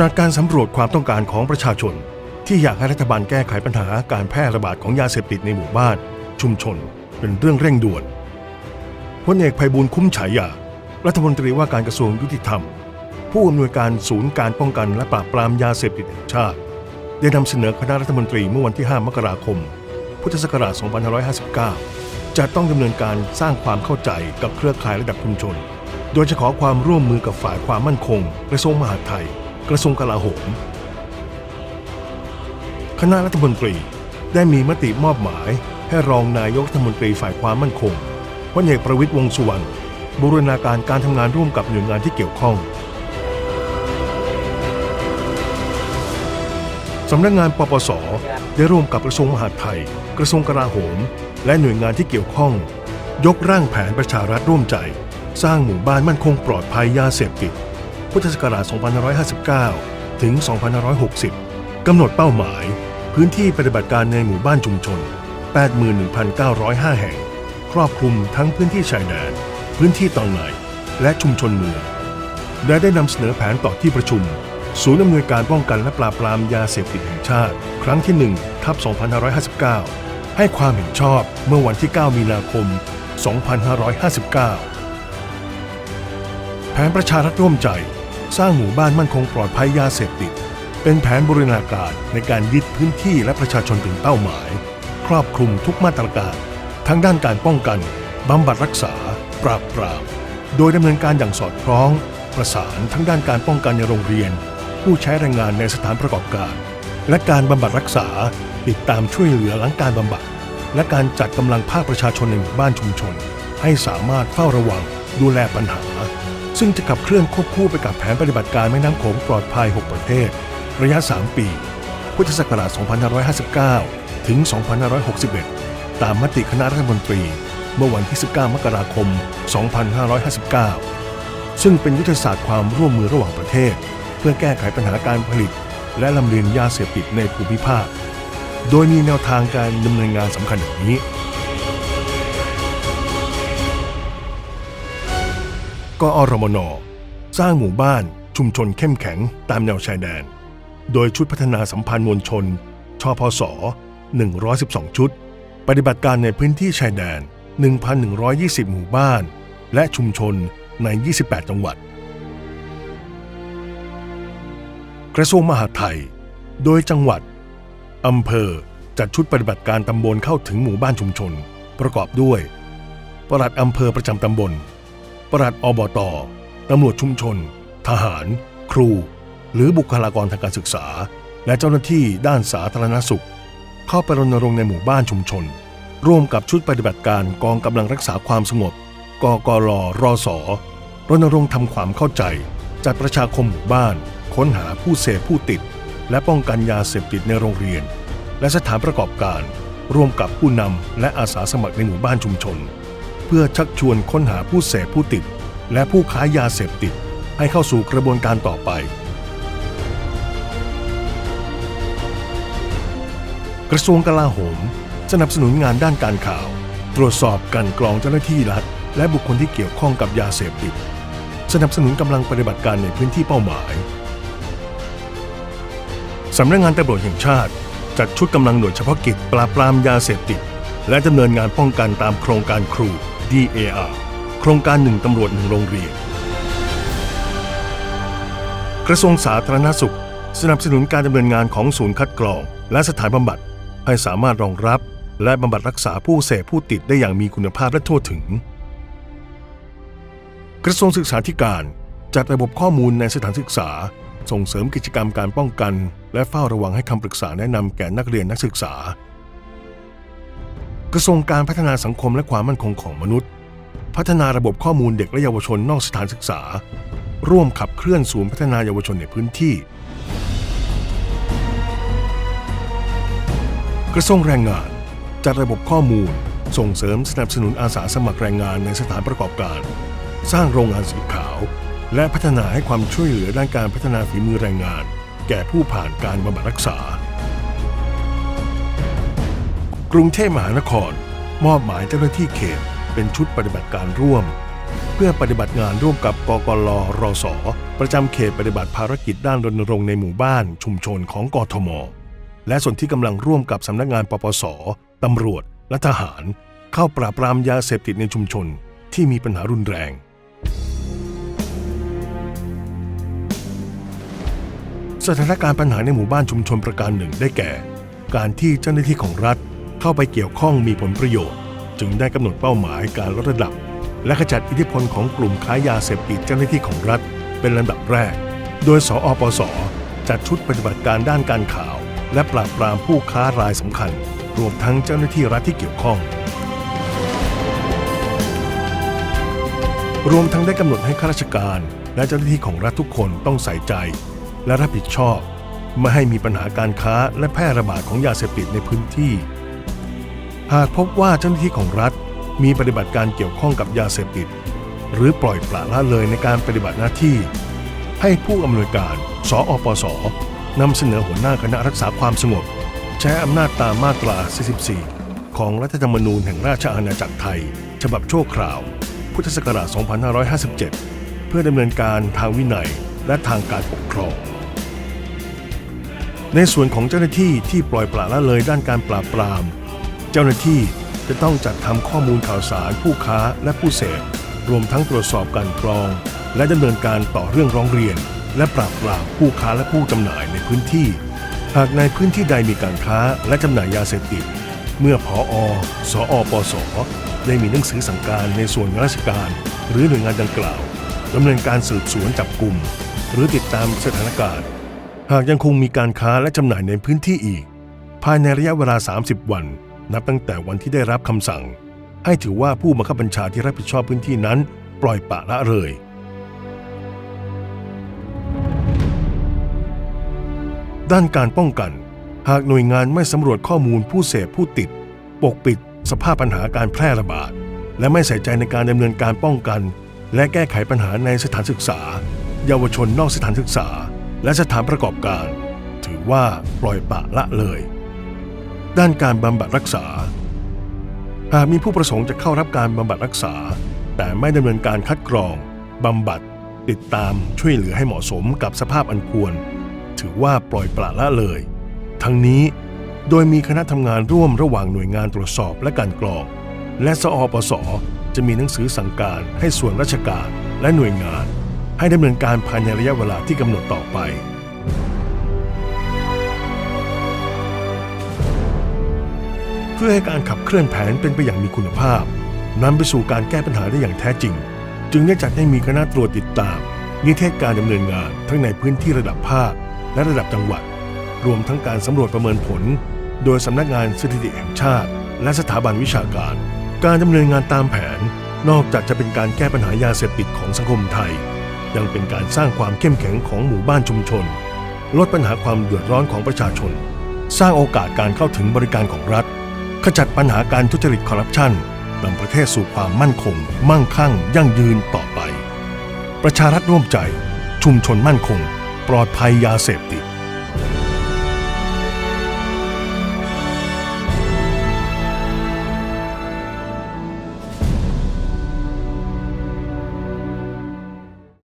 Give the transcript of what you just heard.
จากการสำรวจความต้องการของประชาชน ที่อยากให้รัฐบาลแก้ไขปัญหาการแพร่ระบาดของยาเสพติดในหมู่บ้าน ชุมชน เป็นเรื่องเร่งด่วนพลเอกไพบูลคุ้มฉายา รัฐมนตรีว่าการกระทรวงยุติธรรม ผู้อำนวยการศูนย์การป้องกันและปราบปรามยาเสพติดแห่งชาติ ได้นำเสนอคณะรัฐมนตรีเมื่อวันที่ 5 มกราคม พุทธศักราช 2559 จะต้องดำเนินการสร้างความเข้าใจกับเครือข่ายระดับชุมชน โดยจะขอความร่วมมือกับฝ่ายความมั่นคงกระทรวงมหาดไทย กระทรวงกลาโหม คณะรัฐมนตรีได้มีมติมอบหมายให้รองนายกรัฐมนตรีฝ่ายความมั่นคงพลเอกประวิตยวงสุวรรณบูรณาการการทำงานร่วมกับหน่วยงานที่เกี่ยวข้องสำนักงานปปส ได้ร่วมกับกระทรวงมหาดไทย กระทรวงกลาโหม และหน่วยงานที่เกี่ยวข้อง ยกร่างแผนประชารัฐร่วมใจ สร้างหมู่บ้านมั่นคงปลอดภัยยาเสพติด พุทธศักราช 2559 ถึง 2560 กำหนดเป้าหมาย พื้นที่ปฏิบัติการในหมู่บ้านชุมชน 81,905 แห่ง ครอบคลุมทั้งพื้นที่ชายแดน พื้นที่ตอนในและชุมชนเมือง และได้นำเสนอแผนต่อที่ประชุม ศูนย์อำนวยการป้องกันและปราบปรามยาเสพติดแห่งชาติ ครั้งที่1ทับ 2559 ให้ความเห็นชอบเมื่อวันที่ 9 มีนาคม 2559 แผนประชารัฐร่วมใจ สร้างหมู่บ้านมั่นคงปลอดภัยยาเสพติด เป็นแผนบริณาการในการยึดพื้นที่และประชาชนเป็นเป้าหมาย ครอบคลุมทุกมาตรการทั้งด้านการป้องกัน บำบัดรักษา ปราบปราม โดยดำเนินการอย่างสอดคล้อง ประสานทั้งด้านการป้องกันในโรงเรียน ผู้ใช้แรงงานในสถานประกอบการ และการบำบัดรักษา ติดตามช่วยเหลือหลังการบำบัด และการจัดกำลังภาคประชาชนในหมู่บ้านชุมชน ให้สามารถเฝ้าระวังดูแลปัญหา ซึ่งจะขับเคลื่อนควบคู่ไปกับแผนปฏิบัติการแม่น้ำโขงปลอดภัย 6 ประเทศ ระยะ 3 ปี พุทธศักราช 2559 ถึง 2561 ตามมติคณะรัฐมนตรี เมื่อวันที่ 19 มกราคม 2559 ซึ่งเป็นยุทธศาสตร์ความร่วมมือระหว่างประเทศ เพื่อแก้ไขปัญหาการผลิต และลำเลียงยาเสพติดในภูมิภาค โดยมีแนวทางการดำเนินงานสำคัญอย่างนี้ กอรมน สร้างหมู่บ้านชุมชนเข้มแข็งตามแนวชายแดน โดยชุดพัฒนาสัมพันธ์มวลชน ชพศ 112 ชุด ปฏิบัติการในพื้นที่ชายแดน 1,120 หมู่บ้าน และชุมชนใน 28 จังหวัด กระทรวงมหาดไทย โดยจังหวัด อำเภอ จัดชุดปฏิบัติการตำบลเข้าถึงหมู่บ้านชุมชน ประกอบด้วย ปลัดอำเภอประจำตำบล ปลัดอบตตำรวจชุมชน ทหาร ครู หรือบุคลากรทางการศึกษา และเจ้าหน้าที่ด้านสาธารณสุข เข้าไปรณรงค์ในหมู่บ้านชุมชน ร่วมกับชุดปฏิบัติการกองกำลังรักษาความสงบกกรรอสรณรงค์ทำความเข้าใจ จัดประชาคมหมู่บ้าน ค้นหาผู้เสพผู้ติด และป้องกันยาเสพติดในโรงเรียน และสถานประกอบการ ร่วมกับผู้นำและอาสาสมัครในหมู่บ้านชุมชน เพื่อชักชวนค้นหาผู้เสพผู้ติด และผู้ค้ายาเสพติด ให้เข้าสู่กระบวนการต่อไป กระทรวงกลาโหม สนับสนุนงานด้านการข่าว ตรวจสอบกันกรองเจ้าหน้าที่รัฐ และบุคคลที่เกี่ยวข้องกับยาเสพติด สนับสนุนกำลังปฏิบัติการในพื้นที่เป้าหมายสำนักงานตำรวจแห่งชาติ จัดชุดกำลังหน่วยเฉพาะกิจปราบปรามยาเสพติด และดำเนินงานป้องกันตามโครงการครู DAR โครงการหนึ่งตำรวจหนึ่งโรงเรียน กระทรวงสาธารณสุข สนับสนุนการดำเนินงานของศูนย์คัดกรอง และสถานบำบัด ให้สามารถรองรับ และบำบัดรักษาผู้เสพผู้ติดได้อย่างมีคุณภาพและทั่วถึง กระทรวงศึกษาธิการจัดระบบข้อมูลในสถานศึกษา ส่งเสริมกิจกรรมการป้องกัน และเฝ้าระวังให้คำปรึกษาแนะนำแก่นักเรียนนักศึกษา กระทรวงการพัฒนาสังคมและความมั่นคงของมนุษย์ พัฒนาระบบข้อมูลเด็กและเยาวชนนอกสถานศึกษา ร่วมขับเคลื่อนศูนย์พัฒนาเยาวชนในพื้นที่ กระทรวงแรงงาน จัดระบบข้อมูล ส่งเสริมสนับสนุนอาสาสมัครแรงงานในสถานประกอบการ สร้างโรงงานสีขาว และพัฒนาให้ความช่วยเหลือด้านการพัฒนาฝีมือแรงงาน แก่ผู้ผ่านการบำบัดรักษา กรุงเทพมหานคร มอบหมายเจ้าหน้าที่เขตเป็นชุดปฏิบัติการร่วม เพื่อปฏิบัติงานร่วมกับกกลรส ประจำเขตปฏิบัติภารกิจด้านรณรงค์ในหมู่บ้านชุมชนของกทม และส่วนที่กำลังร่วมกับสำนักงานปปสตำรวจ และทหาร เข้าปราบปรามยาเสพติดในชุมชนที่มีปัญหารุนแรงสถานการณ์ปัญหาในหมู่บ้านชุมชนประการหนึ่งได้แก่ การที่เจ้าหน้าที่ของรัฐ เข้าไปเกี่ยวข้องมีผลประโยชน์ จึงได้กำหนดเป้าหมายการลดระดับ และขจัดอิทธิพลของกลุ่มค้ายาเสพติดเจ้าหน้าที่ของรัฐ เป็นลำดับแรก โดยสอปส จัดชุดปฏิบัติการด้านการข่าว และปราบปรามผู้ค้ารายสำคัญ รวมทั้งเจ้าหน้าที่รัฐที่เกี่ยวข้อง รวมทั้งได้กำหนดให้ข้าราชการ และเจ้าหน้าที่ของรัฐทุกคนต้องใส่ใจ และรับผิดชอบไม่ให้มีปัญหาการค้าและแพร่ระบาดของยาเสพติดในพื้นที่ หากพบว่าเจ้าหน้าที่ของรัฐมีปฏิบัติการเกี่ยวข้องกับยาเสพติด หรือปล่อยปละละเลยในการปฏิบัติหน้าที่ ให้ผู้อำนวยการสอปสนำเสนอหัวหน้าคณะรักษาความสงบ ใช้อำนาจตามมาตรา 44 ของรัฐธรรมนูญแห่งราชอาณาจักรไทย ฉบับชั่วคราว พุทธศักราช 2557 เพื่อดำเนินการทางวินัยและทางการปกครอง ในส่วนของเจ้าหน้าที่ที่ปล่อยปละละเลยด้านการปราบปราม เจ้าหน้าที่จะต้องจัดทำข้อมูลข่าวสารผู้ค้าและผู้เสพรวมทั้งตรวจสอบการกรอง และดำเนินการต่อเรื่องร้องเรียน และปราบปรามผู้ค้าและผู้จำหน่ายในพื้นที่ หากในพื้นที่ใดมีการค้าและจำหน่ายยาเสพติด เมื่อพออสอปสได้มีหนังสือสั่งการในส่วนราชการ หรือหน่วยงานดังกล่าวดำเนินการสืบสวนจับกลุ่ม หรือติดตามสถานการณ์ หากยังคงมีการค้าและจำหน่ายในพื้นที่อีก ภายในระยะเวลา 30 วัน นับตั้งแต่วันที่ได้รับคำสั่ง ให้ถือว่าผู้บังคับบัญชาที่รับผิดชอบพื้นที่นั้น ปล่อยปละละเลย ด้านการป้องกัน หากหน่วยงานไม่สำรวจข้อมูลผู้เสพผู้ติด ปกปิดสภาพปัญหาการแพร่ระบาด และไม่ใส่ใจในการดำเนินการป้องกัน และแก้ไขปัญหาในสถานศึกษา เยาวชนนอกสถานศึกษา และสถานประกอบการ ถือว่าปล่อยปละละเลย ด้านการบำบัดรักษา หากมีผู้ประสงค์จะเข้ารับการบำบัดรักษา แต่ไม่ดำเนินการคัดกรองบำบัด ติดตามช่วยเหลือให้เหมาะสมกับสภาพอันควร ถือว่าปล่อยปละละเลย ทั้งนี้โดยมีคณะทำงานร่วมระหว่างหน่วยงานตรวจสอบและการกรอง และสอปสจะมีหนังสือสั่งการให้ส่วนราชการและหน่วยงาน ให้ดำเนินการภายในระยะเวลาที่กำหนดต่อไป พื่อให้การขับเคลื่อนแผนเป็นไปอย่างมีคุณภาพนำไปสู่การแก้ปัญหาได้อย่างแท้จริง จึงได้จัดให้มีคณะตรวจติดตาม นิเทศการดำเนินงานทั้งในพื้นที่ระดับภาค และระดับจังหวัด รวมทั้งการสำรวจประเมินผล โดยสำนักงานสถิติแห่งชาติ และสถาบันวิชาการ การดำเนินงานตามแผน นอกจากจะเป็นการแก้ปัญหายาเสพติดของสังคมไทย ยังเป็นการสร้างความเข้มแข็งของหมู่บ้านชุมชน ลดปัญหาความเดือดร้อนของประชาชน สร้างโอกาสการเข้าถึงบริการของรัฐ ขจัดปัญหาการทุจริตคอร์รัปชันนำประเทศสู่ความมั่นคง มั่งคั่ง ยั่งยืนต่อไป ประชารัฐร่วมใจ ชุมชนมั่นคง ปลอดภัยยาเสพติด